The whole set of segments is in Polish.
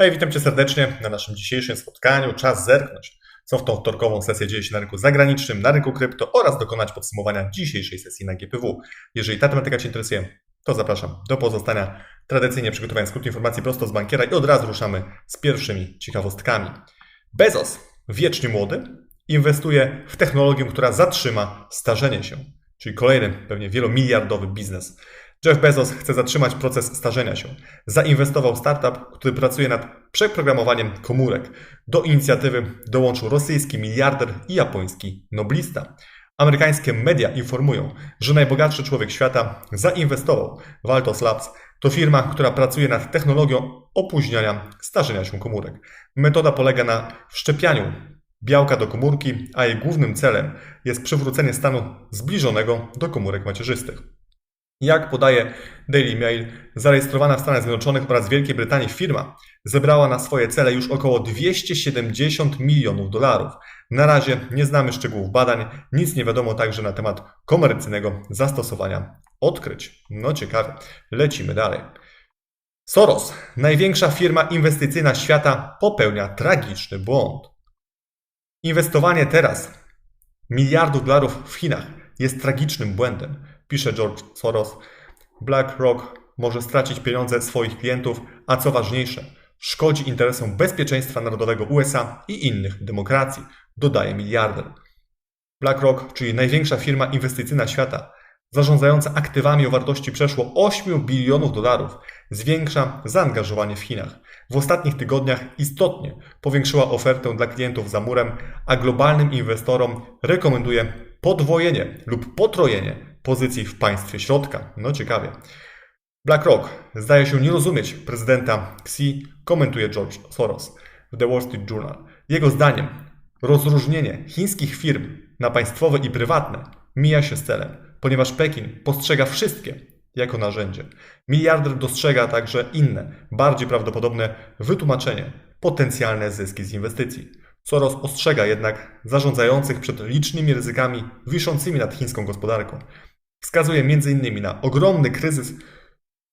Hej, witam Cię serdecznie na naszym dzisiejszym spotkaniu. Czas zerknąć, co w tą wtorkową sesję dzieje się na rynku zagranicznym, na rynku krypto oraz dokonać podsumowania dzisiejszej sesji na GPW. Jeżeli ta tematyka Cię interesuje, to zapraszam do pozostania. Tradycyjnie przygotowałem skrót informacji prosto z bankiera i od razu ruszamy z pierwszymi ciekawostkami. Bezos, wiecznie młody, inwestuje w technologię, która zatrzyma starzenie się, czyli kolejny pewnie wielomiliardowy biznes. Jeff Bezos chce zatrzymać proces starzenia się. Zainwestował startup, który pracuje nad przeprogramowaniem komórek. Do inicjatywy dołączył rosyjski miliarder i japoński noblista. Amerykańskie media informują, że najbogatszy człowiek świata zainwestował w Altos Labs. To firma, która pracuje nad technologią opóźniania starzenia się komórek. Metoda polega na wszczepianiu białka do komórki, a jej głównym celem jest przywrócenie stanu zbliżonego do komórek macierzystych. Jak podaje Daily Mail, zarejestrowana w Stanach Zjednoczonych oraz Wielkiej Brytanii firma zebrała na swoje cele już około 270 milionów dolarów. Na razie nie znamy szczegółów badań, nic nie wiadomo także na temat komercyjnego zastosowania odkryć. No ciekawe, lecimy dalej. Soros, największa firma inwestycyjna świata, popełnia tragiczny błąd. Inwestowanie teraz miliardów dolarów w Chinach jest tragicznym błędem, pisze George Soros. BlackRock może stracić pieniądze swoich klientów, a co ważniejsze, szkodzi interesom bezpieczeństwa narodowego USA i innych demokracji, dodaje miliarder. BlackRock, czyli największa firma inwestycyjna świata, zarządzająca aktywami o wartości przeszło 8 bilionów dolarów, zwiększa zaangażowanie w Chinach. W ostatnich tygodniach istotnie powiększyła ofertę dla klientów za murem, a globalnym inwestorom rekomenduje podwojenie lub potrojenie pozycji w państwie środka. No ciekawie. BlackRock zdaje się nie rozumieć prezydenta Xi, komentuje George Soros w The Wall Street Journal. Jego zdaniem rozróżnienie chińskich firm na państwowe i prywatne mija się z celem, ponieważ Pekin postrzega wszystkie jako narzędzie. Miliarder dostrzega także inne, bardziej prawdopodobne wytłumaczenie, potencjalne zyski z inwestycji. Soros ostrzega jednak zarządzających przed licznymi ryzykami wiszącymi nad chińską gospodarką. Wskazuje m.in. na ogromny kryzys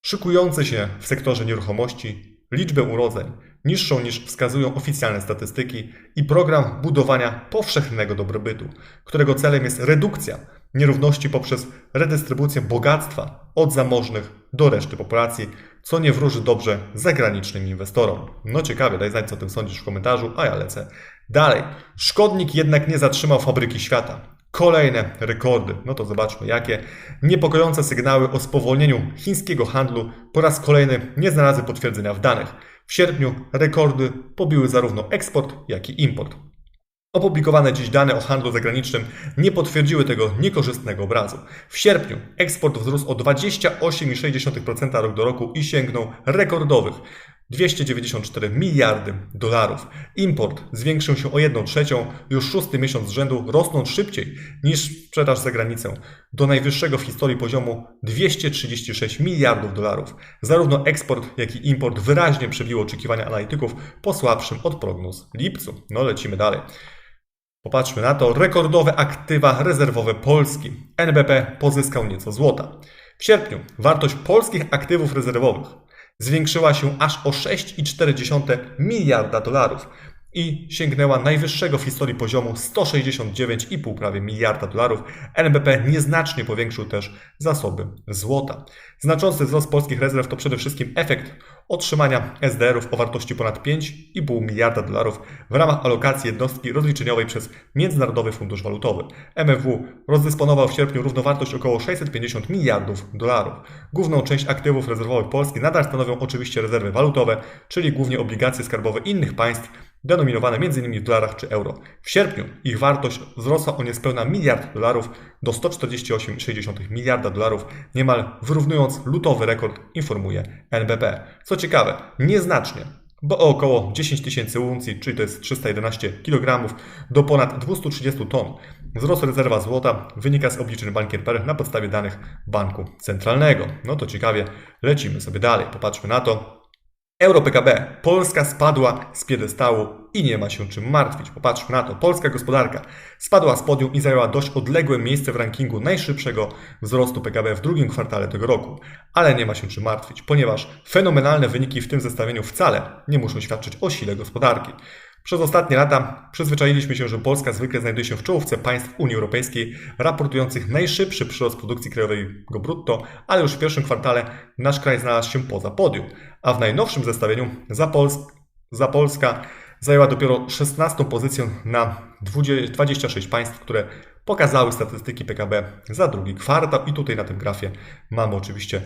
szykujący się w sektorze nieruchomości, liczbę urodzeń niższą niż wskazują oficjalne statystyki i program budowania powszechnego dobrobytu, którego celem jest redukcja nierówności poprzez redystrybucję bogactwa od zamożnych do reszty populacji, co nie wróży dobrze zagranicznym inwestorom. No ciekawie, daj znać co o tym sądzisz w komentarzu, a ja lecę dalej. Szkodnik jednak nie zatrzymał fabryki świata. Kolejne rekordy, no to zobaczmy jakie. Niepokojące sygnały o spowolnieniu chińskiego handlu po raz kolejny nie znalazły potwierdzenia w danych. W sierpniu rekordy pobiły zarówno eksport, jak i import. Opublikowane dziś dane o handlu zagranicznym nie potwierdziły tego niekorzystnego obrazu. W sierpniu eksport wzrósł o 28,6% rok do roku i sięgnął rekordowych 294 miliardy dolarów. Import zwiększył się o 1 trzecią, już szósty miesiąc z rzędu, rosnąc szybciej niż sprzedaż za granicę, do najwyższego w historii poziomu 236 miliardów dolarów. Zarówno eksport, jak i import wyraźnie przebiło oczekiwania analityków po słabszym od prognoz lipcu. No lecimy dalej. Popatrzmy na to. Rekordowe aktywa rezerwowe Polski. NBP pozyskał nieco złota. W sierpniu wartość polskich aktywów rezerwowych zwiększyła się aż o 6,4 miliarda dolarów i sięgnęła najwyższego w historii poziomu 169,5 prawie miliarda dolarów. NBP nieznacznie powiększył też zasoby złota. Znaczący wzrost polskich rezerw to przede wszystkim efekt otrzymania SDR-ów o wartości ponad 5,5 miliarda dolarów w ramach alokacji jednostki rozliczeniowej przez Międzynarodowy Fundusz Walutowy. MFW rozdysponował w sierpniu równowartość około 650 miliardów dolarów. Główną część aktywów rezerwowych Polski nadal stanowią oczywiście rezerwy walutowe, czyli głównie obligacje skarbowe innych państw, denominowane m.in. w dolarach czy euro. W sierpniu ich wartość wzrosła o niespełna miliard dolarów do 148,6 miliarda dolarów, niemal wyrównując lutowy rekord, informuje NBP. Co ciekawe, nieznacznie, bo o około 10 tysięcy uncji, czyli to jest 311 kg, do ponad 230 ton. Wzrost rezerwa złota wynika z obliczeń bankier Per na podstawie danych Banku Centralnego. No to ciekawie, lecimy sobie dalej, popatrzmy na to. Euro PKB. Polska spadła z piedestału i nie ma się czym martwić. Popatrzmy na to. Polska gospodarka spadła z podium i zajęła dość odległe miejsce w rankingu najszybszego wzrostu PKB w drugim kwartale tego roku. Ale nie ma się czym martwić, ponieważ fenomenalne wyniki w tym zestawieniu wcale nie muszą świadczyć o sile gospodarki. Przez ostatnie lata przyzwyczailiśmy się, że Polska zwykle znajduje się w czołówce państw Unii Europejskiej raportujących najszybszy przyrost produkcji krajowego brutto, ale już w pierwszym kwartale nasz kraj znalazł się poza podium, a w najnowszym zestawieniu za, Pols za Polska zajęła dopiero 16 pozycję na 26 państw, które pokazały statystyki PKB za drugi kwartał. I tutaj na tym grafie mamy oczywiście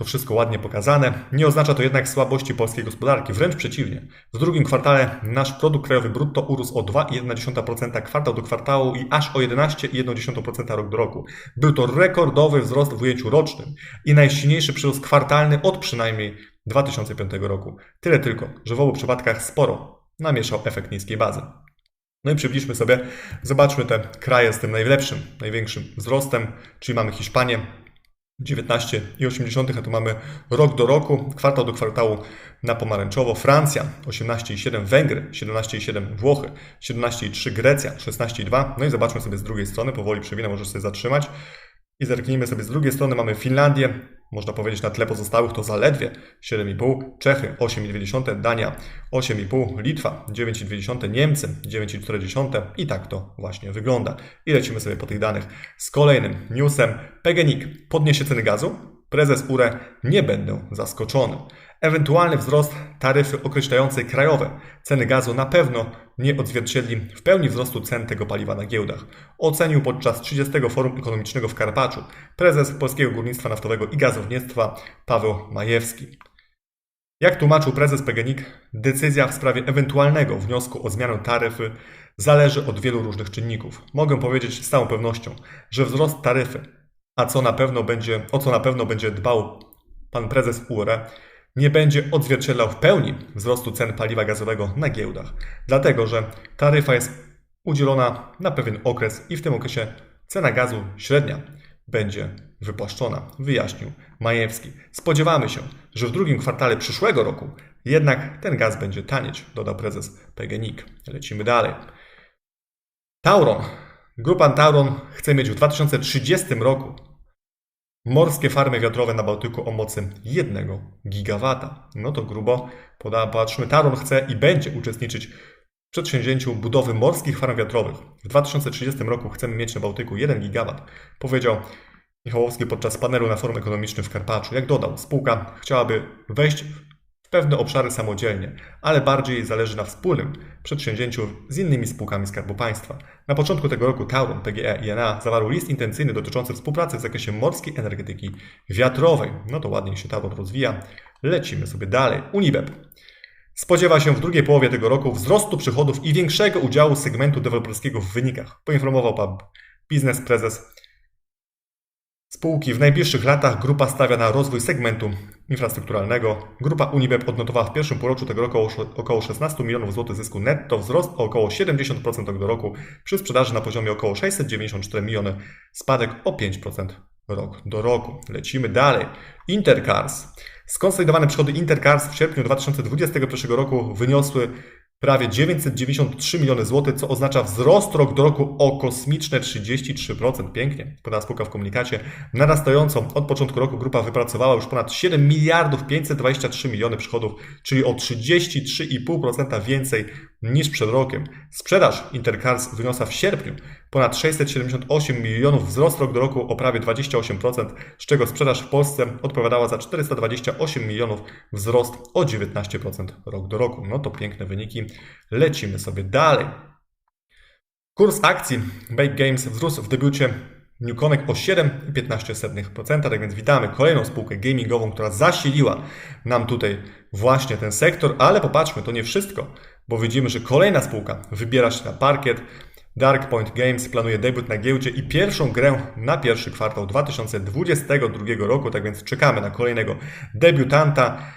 to wszystko ładnie pokazane. Nie oznacza to jednak słabości polskiej gospodarki, wręcz przeciwnie. W drugim kwartale nasz produkt krajowy brutto urósł o 2,1% kwartał do kwartału i aż o 11,1% rok do roku. Był to rekordowy wzrost w ujęciu rocznym i najsilniejszy przyrost kwartalny od przynajmniej 2005 roku. Tyle tylko, że w obu przypadkach sporo namieszał efekt niskiej bazy. No i przybliżmy sobie, zobaczmy te kraje z tym najlepszym, największym wzrostem, czyli mamy Hiszpanię, 19,8, a tu mamy rok do roku, kwartał do kwartału na pomarańczowo. Francja 18,7, Węgry 17,7, Włochy 17,3, Grecja 16,2. No i zobaczmy sobie z drugiej strony, powoli przewinę, możesz sobie zatrzymać. I zerknijmy sobie z drugiej strony, mamy Finlandię, można powiedzieć na tle pozostałych to zaledwie 7,5, Czechy 8,2, Dania 8,5, Litwa 9,2, Niemcy 9,4 i tak to właśnie wygląda. I lecimy sobie po tych danych z kolejnym newsem. PGNiG podniesie ceny gazu? Prezes URE nie będę zaskoczony. Ewentualny wzrost taryfy określającej krajowe ceny gazu na pewno nie odzwierciedli w pełni wzrostu cen tego paliwa na giełdach. Ocenił podczas 30. Forum Ekonomicznego w Karpaczu prezes Polskiego Górnictwa Naftowego i Gazownictwa Paweł Majewski. Jak tłumaczył prezes PGNiG, decyzja w sprawie ewentualnego wniosku o zmianę taryfy zależy od wielu różnych czynników. Mogę powiedzieć z całą pewnością, że wzrost taryfy, a co na pewno będzie, o co na pewno będzie dbał pan prezes URE, nie będzie odzwierciedlał w pełni wzrostu cen paliwa gazowego na giełdach, dlatego że taryfa jest udzielona na pewien okres i w tym okresie cena gazu średnia będzie wypłaszczona, wyjaśnił Majewski. Spodziewamy się, że w drugim kwartale przyszłego roku jednak ten gaz będzie tanieć, dodał prezes PGNiG. Lecimy dalej. Tauron. Grupa Tauron chce mieć w 2030 roku Morskie farmy wiatrowe na Bałtyku o mocy 1 gigawata. No to grubo. Patrzmy, Taron chce i będzie uczestniczyć w przedsięwzięciu budowy morskich farm wiatrowych. W 2030 roku chcemy mieć na Bałtyku 1 gigawat, powiedział Michałowski podczas panelu na forum ekonomicznym w Karpaczu. Jak dodał, spółka chciałaby wejść pewne obszary samodzielnie, ale bardziej zależy na wspólnym przedsięwzięciu z innymi spółkami Skarbu Państwa. Na początku tego roku Tauron, PGE i ENA zawarł list intencyjny dotyczący współpracy w zakresie morskiej energetyki wiatrowej. No to ładnie się Tauron rozwija. Lecimy sobie dalej. Unibep. Spodziewa się w drugiej połowie tego roku wzrostu przychodów i większego udziału segmentu deweloperskiego w wynikach, poinformował pan biznes prezes Spółki w najbliższych latach grupa stawia na rozwój segmentu infrastrukturalnego. Grupa Unibep odnotowała w pierwszym półroczu tego roku około 16 milionów złotych zysku netto, wzrost o około 70% rok do roku, przy sprzedaży na poziomie około 694 miliony, spadek o 5% rok do roku. Lecimy dalej. Intercars. Skonsolidowane przychody Intercars w sierpniu 2021 roku wyniosły prawie 993 miliony złotych, co oznacza wzrost rok do roku o kosmiczne 33%. Pięknie, podała spółka w komunikacie. Narastająco od początku roku grupa wypracowała już ponad 7 miliardów 523 miliony przychodów, czyli o 33,5% więcej niż przed rokiem. Sprzedaż Intercars wyniosła w sierpniu ponad 678 milionów, wzrost rok do roku o prawie 28%, z czego sprzedaż w Polsce odpowiadała za 428 milionów, wzrost o 19% rok do roku. No to piękne wyniki. Lecimy sobie dalej. Kurs akcji Bake Games wzrósł w debiucie Newconnect o 7,15%. Tak więc witamy kolejną spółkę gamingową, która zasiliła nam tutaj właśnie ten sektor, ale popatrzmy, to nie wszystko, bo widzimy, że kolejna spółka wybiera się na parkiet. Dark Point Games planuje debiut na giełdzie i pierwszą grę na pierwszy kwartał 2022 roku, tak więc czekamy na kolejnego debiutanta.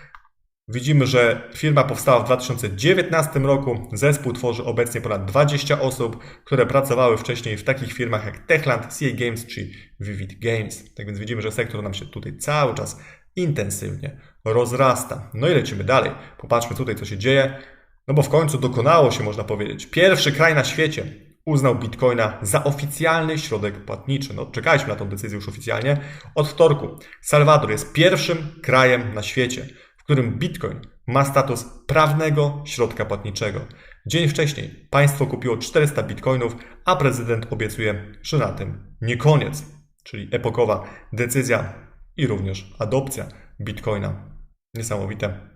Widzimy, że firma powstała w 2019 roku. Zespół tworzy obecnie ponad 20 osób, które pracowały wcześniej w takich firmach jak Techland, CA Games czy Vivid Games. Tak więc widzimy, że sektor nam się tutaj cały czas intensywnie rozrasta. No i lecimy dalej. Popatrzmy tutaj, co się dzieje. No bo w końcu dokonało się, można powiedzieć. Pierwszy kraj na świecie uznał Bitcoina za oficjalny środek płatniczy. No, czekaliśmy na tą decyzję już oficjalnie. Od wtorku Salwador jest pierwszym krajem na świecie, w którym Bitcoin ma status prawnego środka płatniczego. Dzień wcześniej państwo kupiło 400 bitcoinów, a prezydent obiecuje, że na tym nie koniec. Czyli epokowa decyzja i również adopcja bitcoina. Niesamowite.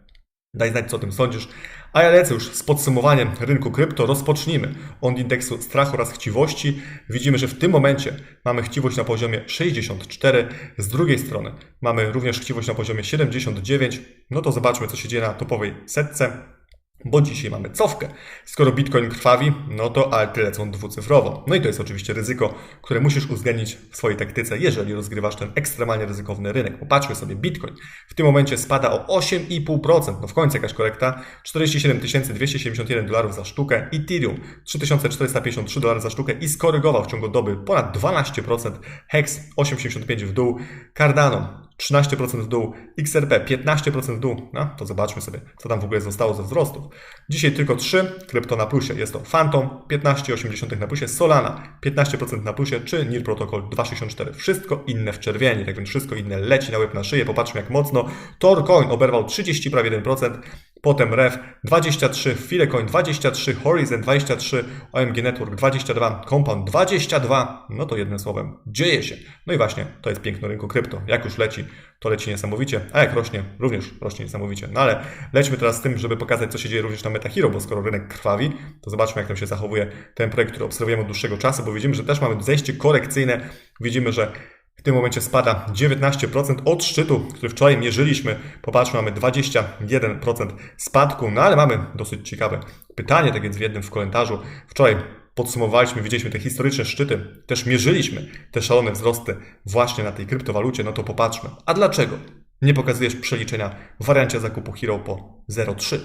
Daj znać, co o tym sądzisz. A ja lecę już z podsumowaniem rynku krypto. Rozpocznijmy od indeksu strachu oraz chciwości. Widzimy, że w tym momencie mamy chciwość na poziomie 64. Z drugiej strony mamy również chciwość na poziomie 79. No to zobaczmy, co się dzieje na topowej setce bo dzisiaj mamy cofkę. Skoro Bitcoin krwawi, no to alty lecą dwucyfrowo. No i to jest oczywiście ryzyko, które musisz uwzględnić w swojej taktyce, jeżeli rozgrywasz ten ekstremalnie ryzykowny rynek. Popatrzmy sobie, Bitcoin w tym momencie spada o 8,5%, no w końcu jakaś korekta, 47 271 dolarów za sztukę, Ethereum 3453 dolary za sztukę i skorygował w ciągu doby ponad 12%, Hex 8,75 w dół, Cardano 13% w dół, XRP 15% w dół. No to zobaczmy sobie, co tam w ogóle zostało ze wzrostów. Dzisiaj tylko 3 krypto na plusie. Jest to Phantom 15,8 na plusie, Solana 15% na plusie, czy NIR Protocol 2,64. Wszystko inne w czerwieni, tak więc wszystko inne leci na łeb na szyję. Popatrzmy jak mocno. Torcoin oberwał 30 prawie 1%, potem REF 23, Filecoin 23, Horizon 23, OMG Network 22, Compound 22. No to jednym słowem, dzieje się. No i właśnie, to jest piękno rynku krypto. Jak już leci, to leci niesamowicie, a jak rośnie, również rośnie niesamowicie. No ale lećmy teraz z tym, żeby pokazać, co się dzieje również na MetaHero, bo skoro rynek krwawi, to zobaczmy, jak tam się zachowuje ten projekt, który obserwujemy od dłuższego czasu, bo widzimy, że też mamy zejście korekcyjne. Widzimy, że w tym momencie spada 19% od szczytu, który wczoraj mierzyliśmy. Popatrzmy, mamy 21% spadku, no ale mamy dosyć ciekawe pytanie, tak więc w jednym w komentarzu. Wczoraj podsumowaliśmy, widzieliśmy te historyczne szczyty, też mierzyliśmy te szalone wzrosty właśnie na tej kryptowalucie, no to popatrzmy. A dlaczego nie pokazujesz przeliczenia w wariancie zakupu Hero po 0,3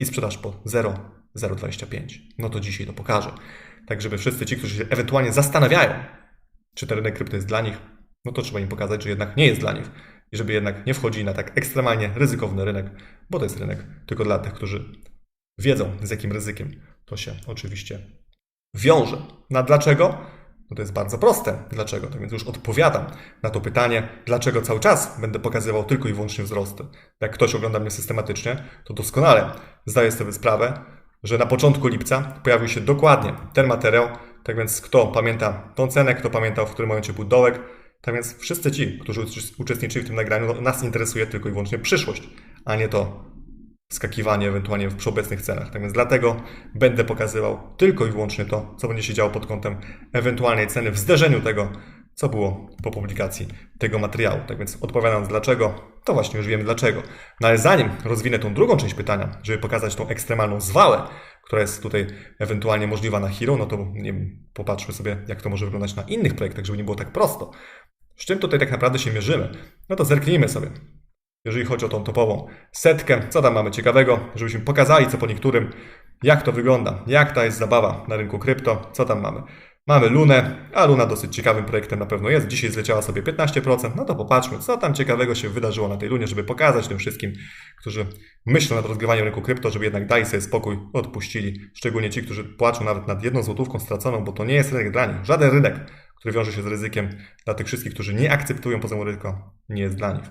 i sprzedaż po 0,025? No to dzisiaj to pokażę. Tak, żeby wszyscy ci, którzy się ewentualnie zastanawiają, czy ten rynek krypto jest dla nich, no to trzeba im pokazać, że jednak nie jest dla nich i żeby jednak nie wchodzili na tak ekstremalnie ryzykowny rynek, bo to jest rynek tylko dla tych, którzy wiedzą, z jakim ryzykiem to się oczywiście wiąże. No a dlaczego? No to jest bardzo proste. Dlaczego? Tak więc już odpowiadam na to pytanie, dlaczego cały czas będę pokazywał tylko i wyłącznie wzrosty. Jak ktoś ogląda mnie systematycznie, to doskonale zdaje sobie sprawę, że na początku lipca pojawił się dokładnie ten materiał. Tak więc kto pamięta tą cenę, kto pamiętał, w którym momencie był dołek, tak więc wszyscy ci, którzy uczestniczyli w tym nagraniu, no, nas interesuje tylko i wyłącznie przyszłość, a nie to, skakiwanie ewentualnie w obecnych cenach. Tak więc dlatego będę pokazywał tylko i wyłącznie to, co będzie się działo pod kątem ewentualnej ceny w zderzeniu tego, co było po publikacji tego materiału. Tak więc odpowiadając dlaczego, to właśnie już wiemy dlaczego. No ale zanim rozwinę tą drugą część pytania, żeby pokazać tą ekstremalną zwałę, która jest tutaj ewentualnie możliwa na Hero, no to nie popatrzmy sobie, jak to może wyglądać na innych projektach, żeby nie było tak prosto. Z czym tutaj tak naprawdę się mierzymy? No to zerknijmy sobie jeżeli chodzi o tą topową setkę. Co tam mamy ciekawego, żebyśmy pokazali co po niektórym, jak to wygląda, jak ta jest zabawa na rynku krypto, co tam mamy. Mamy Lunę, a Luna dosyć ciekawym projektem na pewno jest. Dzisiaj zleciała sobie 15%. No to popatrzmy, co tam ciekawego się wydarzyło na tej Lunie, żeby pokazać tym wszystkim, którzy myślą nad rozgrywaniem rynku krypto, żeby jednak dali sobie spokój, odpuścili. Szczególnie ci, którzy płaczą nawet nad jedną złotówką straconą, bo to nie jest rynek dla nich. Żaden rynek, który wiąże się z ryzykiem dla tych wszystkich, którzy nie akceptują poziomu ryzyka, nie jest dla nich.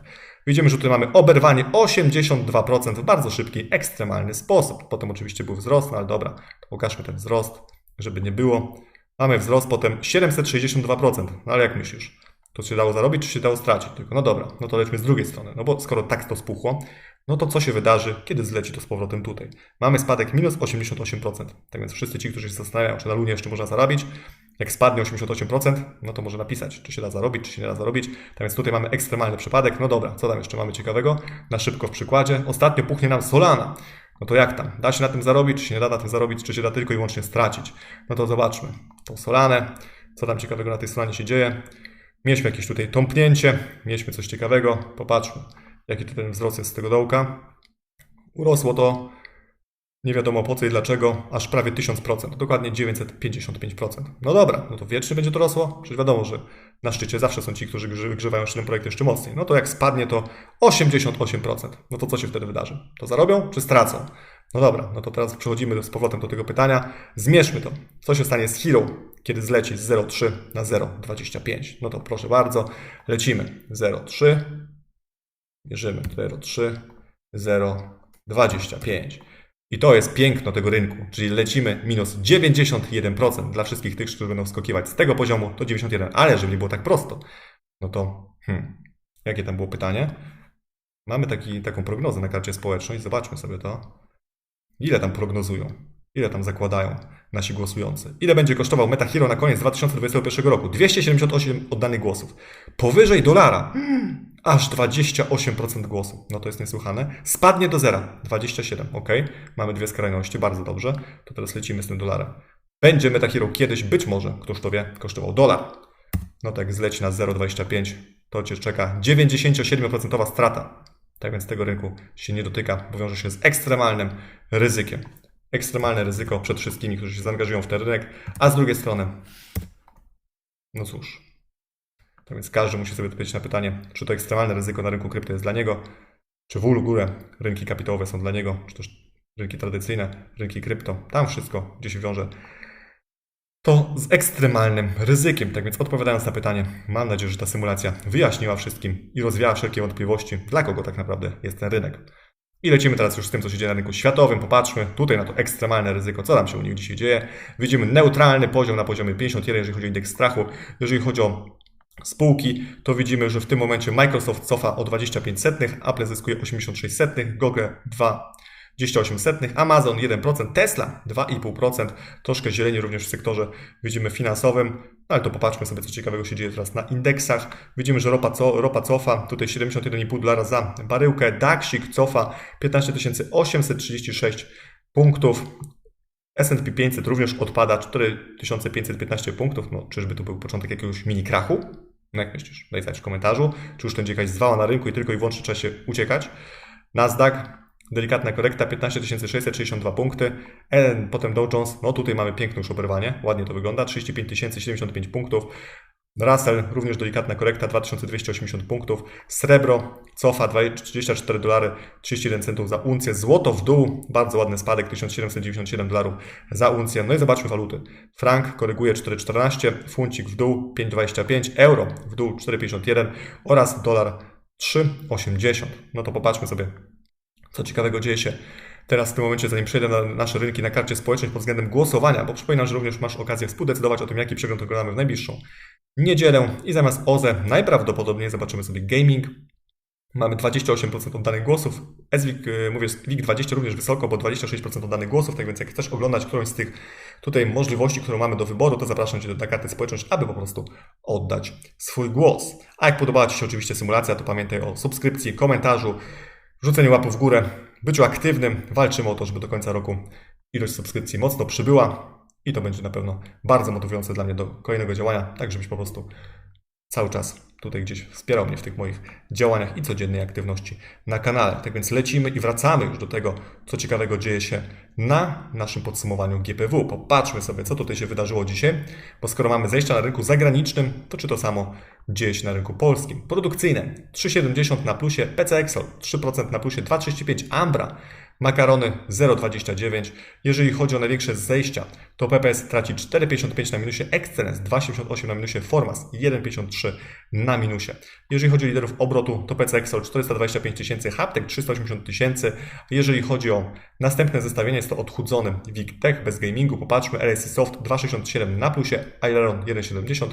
Widzimy, że tutaj mamy oberwanie 82% w bardzo szybki, ekstremalny sposób. Potem oczywiście był wzrost, no ale dobra, pokażmy ten wzrost, żeby nie było. Mamy wzrost potem 762%, no ale jak myślisz? To się dało zarobić, czy się dało stracić? Tylko no dobra, no to lećmy z drugiej strony. No bo skoro tak to spuchło, no to co się wydarzy, kiedy zleci to z powrotem tutaj? Mamy spadek minus 88%. Tak więc wszyscy ci, którzy się zastanawiają, czy na Lunie jeszcze można zarobić, jak spadnie 88%, no to może napisać, czy się da zarobić, czy się nie da zarobić. Tak więc tutaj mamy ekstremalny przypadek. No dobra, co tam jeszcze mamy ciekawego? Na szybko w przykładzie. Ostatnio puchnie nam Solana. No to jak tam? Da się na tym zarobić, czy się nie da na tym zarobić, czy się da tylko i wyłącznie stracić? No to zobaczmy. Tą Solanę, co tam ciekawego na tej Solanie się dzieje. Mieliśmy jakieś tutaj tąpnięcie, mieliśmy coś ciekawego. Popatrzmy, jaki ten wzrost jest z tego dołka. Urosło to Nie wiadomo po co i dlaczego, aż prawie 1000%, dokładnie 955%. No dobra, no to wiecznie będzie to rosło? Przecież wiadomo, że na szczycie zawsze są ci, którzy grzewają ten projekt jeszcze mocniej. No to jak spadnie to 88%. No to co się wtedy wydarzy? To zarobią czy stracą? No dobra, no to teraz przechodzimy z powrotem do tego pytania. Zmierzmy to. Co się stanie z Hero, kiedy zleci z 0,3 na 0,25? No to proszę bardzo, lecimy. 0,3, bierzemy 0,3, 0,25. I to jest piękno tego rynku, czyli lecimy minus 91% dla wszystkich tych, którzy będą wskakiwać z tego poziomu, to 91, ale żeby nie było tak prosto, no to hmm, jakie tam było pytanie? Mamy taki, taką prognozę na karcie społeczność, zobaczmy sobie to. Ile tam prognozują? Ile tam zakładają nasi głosujący? Ile będzie kosztował Meta Hero na koniec 2021 roku? 278 oddanych głosów. Powyżej dolara. Aż 28% głosów. No to jest niesłychane. Spadnie do zera. 27. Ok. Mamy dwie skrajności. Bardzo dobrze. To teraz lecimy z tym dolarem. Będzie Meta Hero kiedyś, być może, któż to wie, kosztował dolar. No tak, zleci na 0,25. To Cię czeka 97% strata. Tak więc tego rynku się nie dotyka, bo wiąże się z ekstremalnym ryzykiem. Ekstremalne ryzyko przed wszystkimi, którzy się zaangażują w ten rynek, a z drugiej strony, no cóż. Tak więc każdy musi sobie odpowiedzieć na pytanie, czy to ekstremalne ryzyko na rynku krypto jest dla niego, czy w ogóle rynki kapitałowe są dla niego, czy też rynki tradycyjne, rynki krypto. Tam wszystko, gdzie się wiąże to z ekstremalnym ryzykiem. Tak więc odpowiadając na pytanie, mam nadzieję, że ta symulacja wyjaśniła wszystkim i rozwiała wszelkie wątpliwości, dla kogo tak naprawdę jest ten rynek. I lecimy teraz już z tym, co się dzieje na rynku światowym. Popatrzmy tutaj na to ekstremalne ryzyko, co tam się u nich dzisiaj dzieje. Widzimy neutralny poziom na poziomie 51, jeżeli chodzi o indeks strachu. Jeżeli chodzi o spółki, to widzimy, że w tym momencie Microsoft cofa o 25 setnych, Apple zyskuje 86 setnych, Google 2 28 setnych, Amazon 1%, Tesla 2,5%, troszkę zieleni również w sektorze widzimy finansowym, no ale to popatrzmy sobie, co ciekawego się dzieje teraz na indeksach. Widzimy, że ropa, co, ropa cofa, tutaj 71,5 dolara za baryłkę, DAXik cofa 15 836 punktów, S&P 500 również odpada. 4515 punktów, no czyżby to był początek jakiegoś mini krachu? No jak myślisz? Daj znać w komentarzu, czy już będzie jakaś zwała na rynku i tylko i wyłącznie trzeba się uciekać. Nasdaq Delikatna korekta 15 662 punkty. N, potem Dow Jones, no tutaj mamy piękne już oberwanie, ładnie to wygląda, 35 075 punktów. Russell, również delikatna korekta, 2280 punktów. Srebro cofa 34 dolary 31 centów za uncję. Złoto w dół, bardzo ładny spadek, 1797 dolarów za uncję. No i zobaczmy waluty. Frank koryguje 4,14, funcik w dół 5,25, euro w dół 4,51 oraz dolar 3,80. No to popatrzmy sobie co ciekawego dzieje się teraz w tym momencie, zanim przejdę na nasze rynki na karcie społecznej pod względem głosowania, bo przypominam, że również masz okazję współdecydować o tym, jaki przegląd oglądamy w najbliższą niedzielę i zamiast OZE najprawdopodobniej zobaczymy sobie gaming. Mamy 28% oddanych głosów. SWIG, mówię, WIG20 również wysoko, bo 26% oddanych głosów, tak więc jak chcesz oglądać którąś z tych tutaj możliwości, którą mamy do wyboru, to zapraszam Cię na kartę społeczność, aby po prostu oddać swój głos. A jak podobała Ci się oczywiście symulacja, to pamiętaj o subskrypcji, komentarzu, rzuceniu łapy w górę, byciu aktywnym. Walczymy o to, żeby do końca roku ilość subskrypcji mocno przybyła i to będzie na pewno bardzo motywujące dla mnie do kolejnego działania, tak żebyś po prostu cały czas tutaj gdzieś wspierał mnie w tych moich działaniach i codziennej aktywności na kanale. Tak więc lecimy i wracamy już do tego, co ciekawego dzieje się na naszym podsumowaniu GPW. Popatrzmy sobie, co tutaj się wydarzyło dzisiaj, bo skoro mamy zejścia na rynku zagranicznym, to czy to samo dzieje się na rynku polskim? Produkcyjne 3,70 na plusie, PC Excel 3% na plusie, 2,35 Ambra Makarony 0,29. Jeżeli chodzi o największe zejścia, to PPS traci 4,55 na minusie, Excellence 2,78 na minusie, Formas 1,53 na minusie. Jeżeli chodzi o liderów obrotu, to PC Excel 425 tysięcy, Haptek 380 tysięcy. Jeżeli chodzi o następne zestawienie, jest to odchudzony WIG Tech bez gamingu. Popatrzmy, LSI Soft 2,67 na plusie, Aileron 1,70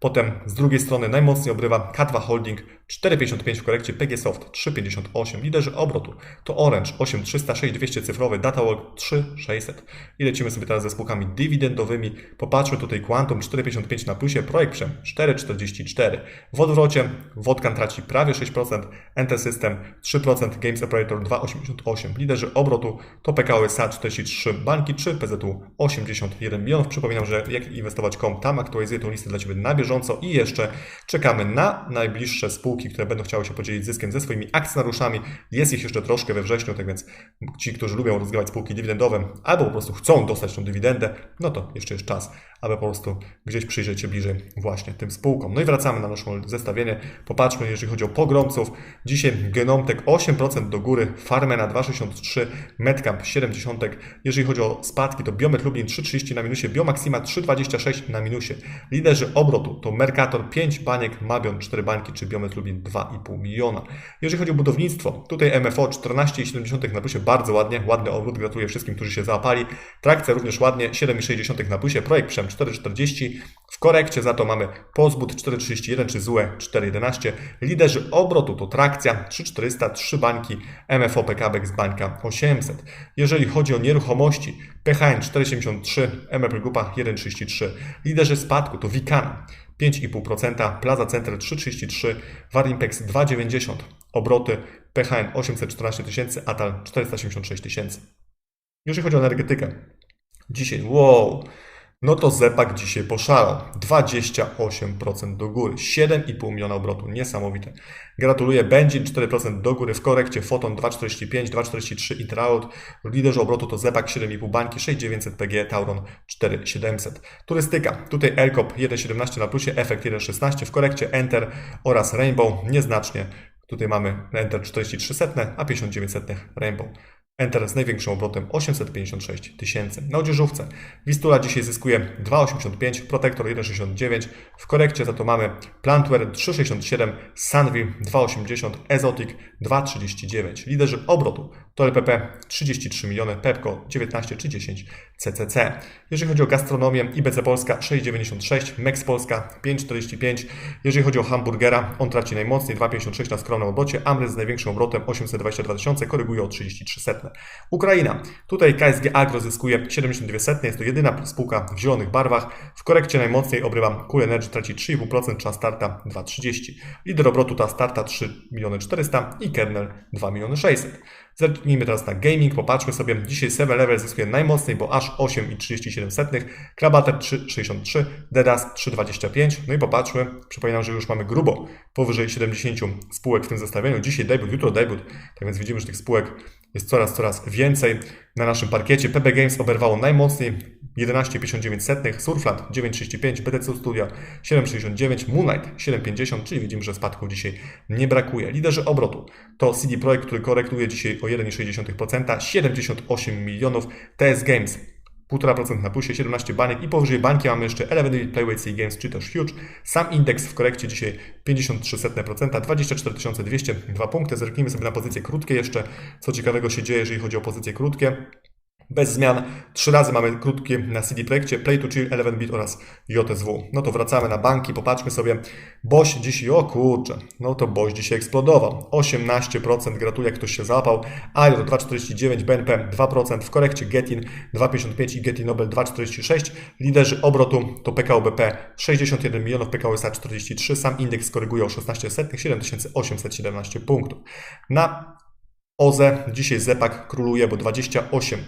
Potem z drugiej strony najmocniej obrywa K2 Holding 4,55 w korekcie, PG Soft 3,58. Liderzy obrotu to Orange 8,306 200 cyfrowy, Datawalk 3,600. I lecimy sobie teraz ze spółkami dywidendowymi. Popatrzmy tutaj Quantum 4,55 na plusie, Projekt Przem 4,44. W odwrocie Wodkan traci prawie 6%, Enter System 3%, Games Operator 2,88. Liderzy obrotu to PKO SA 43, Banki 3, PZU 81 milionów. Przypominam, że jak inwestować.com, tam aktualizuję tą listę dla Ciebie na bieżąco i jeszcze czekamy na najbliższe spółki spółki, które będą chciały się podzielić zyskiem ze swoimi akcjonariuszami. Jest ich jeszcze troszkę we wrześniu, tak więc ci, którzy lubią rozgrywać spółki dywidendowe albo po prostu chcą dostać tą dywidendę, no to jeszcze jest czas, aby po prostu gdzieś przyjrzeć się bliżej właśnie tym spółkom. No i wracamy na nasze zestawienie. Popatrzmy, jeżeli chodzi o pogromców. Dzisiaj Genomtek 8% do góry, Farmena 2,63, Medcamp 70. Jeżeli chodzi o spadki, to Biomet Lublin 3,30 na minusie, Biomaxima 3,26 na minusie. Liderzy obrotu to Mercator 5 baniek, Mabion 4 bańki, czy Biomet Lublin 2,5 miliona. Jeżeli chodzi o budownictwo, tutaj MFO 14,7 na plusie, bardzo ładnie, ładny obrót, gratuluję wszystkim, którzy się załapali. Trakcja również ładnie, 7,6 na plusie, projekt Przem 4,40. Korekcie za to mamy Pozbud 4,31 czy ZUE 4,11. Liderzy obrotu to Trakcja 3,400, 3 bańki, MFO PKB z bańka 800. Jeżeli chodzi o nieruchomości, PHN 4,73, MFL Grupa 1,33. Liderzy spadku to Wikana 5,5%, Plaza Center 3,33, Warimpex 2,90, obroty PHN 814 tysięcy, Atal 486 tysięcy. Jeżeli chodzi o energetykę, dzisiaj, wow, no to Zepak dzisiaj poszalał. 28% do góry, 7,5 miliona obrotu, niesamowite. Gratuluję, Benzin 4% do góry, w korekcie Foton 2,45, 2,43 i Traut. Liderzy obrotu to Zepak 7,5 bańki, 6,900 PG, Tauron 4,700. Turystyka, tutaj Elkop 1,17 na plusie, Efekt 1,16 w korekcie, Enter oraz Rainbow nieznacznie. Tutaj mamy Enter 43 setne, a 59 setnych Rainbow. Enter z największym obrotem 856 tysięcy. Na odzieżówce Wistula dzisiaj zyskuje 2,85, Protector 1,69, w korekcie za to mamy Plantware 3,67, Sunville 2,80, Exotic 2,39. Liderzy obrotu to LPP 33 miliony, Pepco 19 czy 10 CCC. Jeżeli chodzi o gastronomię, IBC Polska 6,96, Mex Polska 5,45. Jeżeli chodzi o hamburgera, on traci najmocniej 2,56 na skromnym obrocie, Amrys z największym obrotem 822 tysiące, koryguje o 33 setne. Ukraina. Tutaj KSG Agro zyskuje 72 setne, jest to jedyna spółka w zielonych barwach. W korekcie najmocniej obrywa Cool Energy, traci 3,5%, czas starta 2,30. Lider obrotu ta starta 3 miliony 400 i kernel 2 miliony 600. Zerknijmy teraz na gaming, popatrzmy sobie. Dzisiaj 7 Level zyskuje najmocniej, bo aż 8,37. Krabater 3,63, Dedas 3,25. No i popatrzmy, przypominam, że już mamy grubo powyżej 70 spółek w tym zestawieniu. Dzisiaj debut, jutro debut, tak więc widzimy, że tych spółek jest coraz, coraz więcej. Na naszym parkiecie PB Games oberwało najmocniej 11,59, Surfland 9,35, BTC Studia 7,69, Moonlight 7,50, czyli widzimy, że spadków dzisiaj nie brakuje. Liderzy obrotu to CD Projekt, który korektuje dzisiaj o 1,6%, 78 milionów, TS Games 1,5% na plusie, 17 baniek i powyżej bańki mamy jeszcze Elevated Playweight C Games, czy też Huge. Sam indeks w korekcie dzisiaj 53%, 24 202 punkty. Zerknijmy sobie na pozycje krótkie jeszcze, co ciekawego się dzieje, jeżeli chodzi o pozycje krótkie bez zmian. Trzy razy mamy krótkie na CD Projekcie, Play to Chill, 11bit oraz JSW. No to wracamy na banki, popatrzmy sobie. Boś dzisiaj, o kurczę, no to Boś dzisiaj eksplodował. 18%, gratuluję, ktoś się zapał. Ajo 2,49, BNP 2%, w korekcie Getin 2,55 i Getin Nobel 2,46. Liderzy obrotu to PKO BP 61 milionów, PKO SA 43, sam indeks koryguje o 16 setnych, 7817 punktów. Na OZE dzisiaj Zepak króluje, bo 28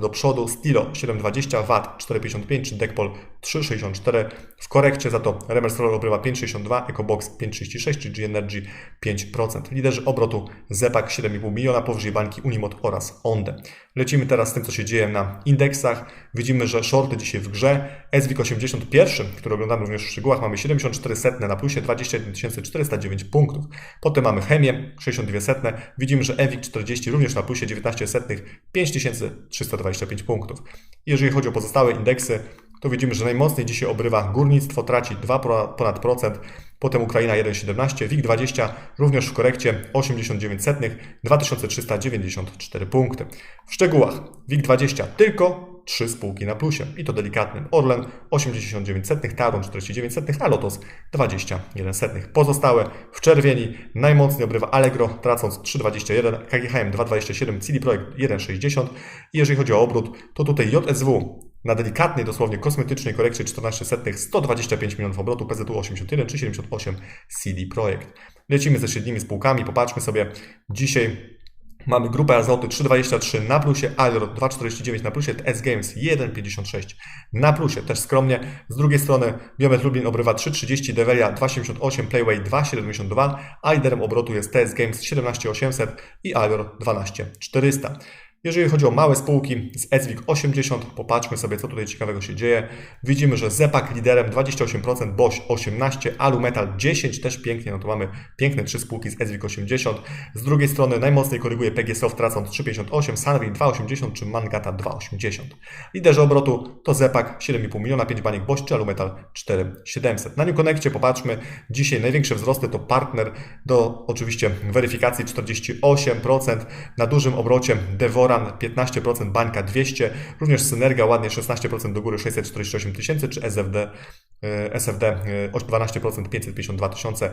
do przodu, Stilo 7,20 W 4,55 czy Deckpol 3,64. W korekcie za to Remersol obrywa 5,62, EcoBox 5,36 czy G-Energy 5%. Liderzy obrotu Zepak 7,5 miliona, powyżej bańki Unimod oraz Onde. Lecimy teraz z tym, co się dzieje na indeksach. Widzimy, że shorty dzisiaj w grze. SWIG 81, który oglądamy również w szczegółach, mamy 74 setne na plusie, 21 409 punktów. Potem mamy Chemię 62 setne. Widzimy, że EWIG 40 również na plusie, 19 setnych, 5000 325 punktów. Jeżeli chodzi o pozostałe indeksy, to widzimy, że najmocniej dzisiaj obrywa górnictwo, traci 2 ponad procent, potem Ukraina 1,17, WIG20 również w korekcie 89 setnych, 2394 punkty. W szczegółach WIG20 tylko trzy spółki na plusie i to delikatnym. Orlen 89 setnych, Taron 49 setnych, a Lotos 21 setnych. Pozostałe w czerwieni najmocniej obrywa Allegro, tracąc 3,21, KGHM 2,27, CD Projekt 1,60 i jeżeli chodzi o obrót, to tutaj JSW na delikatnej, dosłownie kosmetycznej korekcie 14 setnych 125 milionów obrotu, PZU 81 czy 78 CD Projekt. Lecimy ze średnimi spółkami, popatrzmy sobie dzisiaj Mamy grupę azoty 3,23 na plusie, Alrod 2,49 na plusie, S Games 1,56 na plusie, też skromnie. Z drugiej strony Biomet Lublin obrywa 3,30, Develia 2,78, Playway 2,72, a liderem obrotu jest TS Games 17,800 i Alrod 12,400. Jeżeli chodzi o małe spółki z SWIG 80, popatrzmy sobie, co tutaj ciekawego się dzieje. Widzimy, że Zepak liderem 28%, Bosch 18%, Alumetal 10%, też pięknie, no to mamy piękne trzy spółki z SWIG 80. Z drugiej strony najmocniej koryguje PG Soft tracąc 3,58, Sunwin 2,80 czy Mangata 2,80. Liderzy obrotu to Zepak 7,5 miliona, 5 baniek Bosch czy Alumetal 4,700. Na New Connectie popatrzmy, dzisiaj największe wzrosty to partner do oczywiście weryfikacji 48%, na dużym obrocie Devora 15%, Bańka 200, również Synergia ładnie 16% do góry 648 tysięcy, czy SFD, SFD 12% 552 tysiące.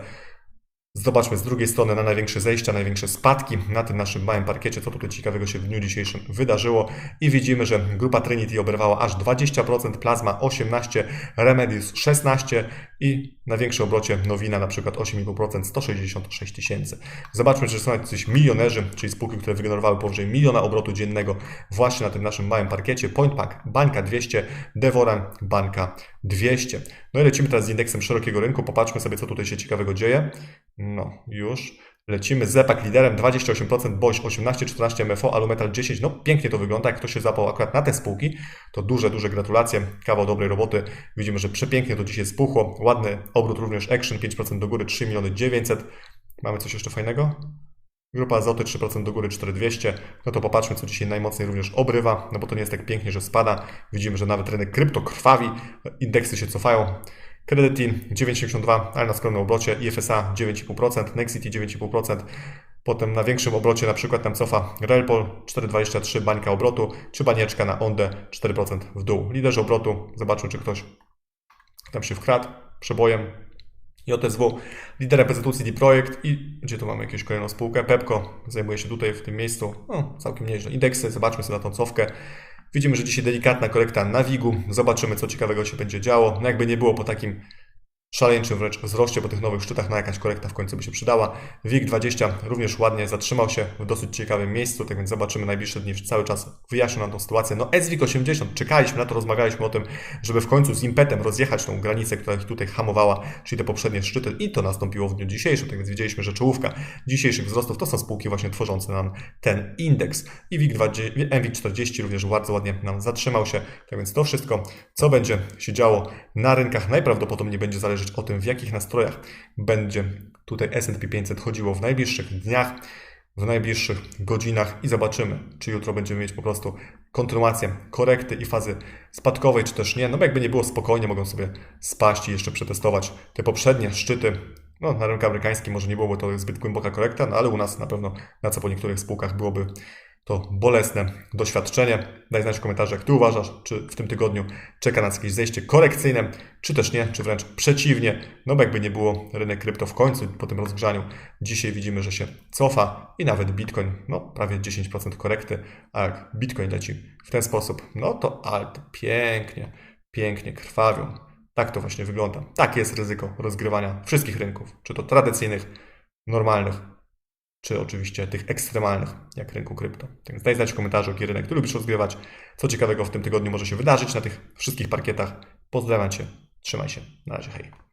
Zobaczmy z drugiej strony na największe zejścia, największe spadki na tym naszym małym parkiecie, co tutaj ciekawego się w dniu dzisiejszym wydarzyło. I widzimy, że grupa Trinity oberwała aż 20%, Plasma 18%, Remedius 16% i na większym obrocie Nowina na przykład 8,5%, 166 tysięcy. Zobaczmy, czy są jacyś milionerzy, czyli spółki, które wygenerowały powyżej miliona obrotu dziennego właśnie na tym naszym małym parkiecie. PointPack, Bańka 200, Devoran, Bańka 200. No i lecimy teraz z indeksem szerokiego rynku. Popatrzmy sobie, co tutaj się ciekawego dzieje. No, już. Lecimy. Zepak liderem 28%, Boś 18, 14 MFO, Alumetal 10. No pięknie to wygląda. Jak ktoś się zapał akurat na te spółki, to duże, duże gratulacje. Kawał dobrej roboty. Widzimy, że przepięknie to dzisiaj spuchło. Ładny obrót również Action 5% do góry 3 miliony 900. Mamy coś jeszcze fajnego? Grupa azoty 3% do góry 4200. No to popatrzmy, co dzisiaj najmocniej również obrywa, no bo to nie jest tak pięknie, że spada. Widzimy, że nawet rynek krypto krwawi, indeksy się cofają. Credity 9,72, ale na skromnym obrocie, IFSA 9,5%, Nexity 9,5%, potem na większym obrocie na przykład tam cofa Relpol 4,23 bańka obrotu, czy banieczka na Ondę 4% w dół. Liderzy obrotu, zobaczmy czy ktoś tam się wkradł przebojem. JSW, liderem PZU CD Projekt i gdzie tu mamy jakąś kolejną spółkę, Pepco zajmuje się tutaj w tym miejscu, no całkiem nieźle. Indeksy, zobaczmy sobie na tą cofkę. Widzimy, że dzisiaj delikatna korekta na WIG-u. Zobaczymy, co ciekawego się będzie działo. No jakby nie było po takim szaleńczym wręcz wzroście po tych nowych szczytach, na jakaś korekta w końcu by się przydała. WIG20 również ładnie zatrzymał się w dosyć ciekawym miejscu, tak więc zobaczymy najbliższe dni, cały czas wyjaśnią nam tą sytuację. No SWIG80, czekaliśmy na to, rozmawialiśmy o tym, żeby w końcu z impetem rozjechać tą granicę, która ich tutaj hamowała, czyli te poprzednie szczyty i to nastąpiło w dniu dzisiejszym, tak więc widzieliśmy, że czołówka dzisiejszych wzrostów to są spółki właśnie tworzące nam ten indeks. I WIG20, MWIG40 również bardzo ładnie nam zatrzymał się, tak więc to wszystko, co będzie się działo na rynkach, najprawdopodobniej będzie zależeć o tym, w jakich nastrojach będzie tutaj S&P 500 chodziło w najbliższych dniach, w najbliższych godzinach i zobaczymy, czy jutro będziemy mieć po prostu kontynuację korekty i fazy spadkowej, czy też nie. No bo jakby nie było spokojnie, mogą sobie spaść i jeszcze przetestować te poprzednie szczyty. No, na rynku amerykańskim może nie byłoby to zbyt głęboka korekta, no ale u nas na pewno, na co po niektórych spółkach byłoby to bolesne doświadczenie. Daj znać w komentarzach, jak Ty uważasz, czy w tym tygodniu czeka nas jakieś zejście korekcyjne, czy też nie, czy wręcz przeciwnie. No bo jakby nie było, rynek krypto w końcu po tym rozgrzaniu, dzisiaj widzimy, że się cofa i nawet Bitcoin, no prawie 10% korekty, a jak Bitcoin leci w ten sposób, no to alt pięknie, pięknie krwawią. Tak to właśnie wygląda. Takie jest ryzyko rozgrywania wszystkich rynków, czy to tradycyjnych, normalnych, czy oczywiście tych ekstremalnych, jak rynku krypto. Więc daj znać w komentarzu, jaki rynek ty lubisz rozgrywać, co ciekawego w tym tygodniu może się wydarzyć na tych wszystkich parkietach. Pozdrawiam Cię, trzymaj się, na razie, hej.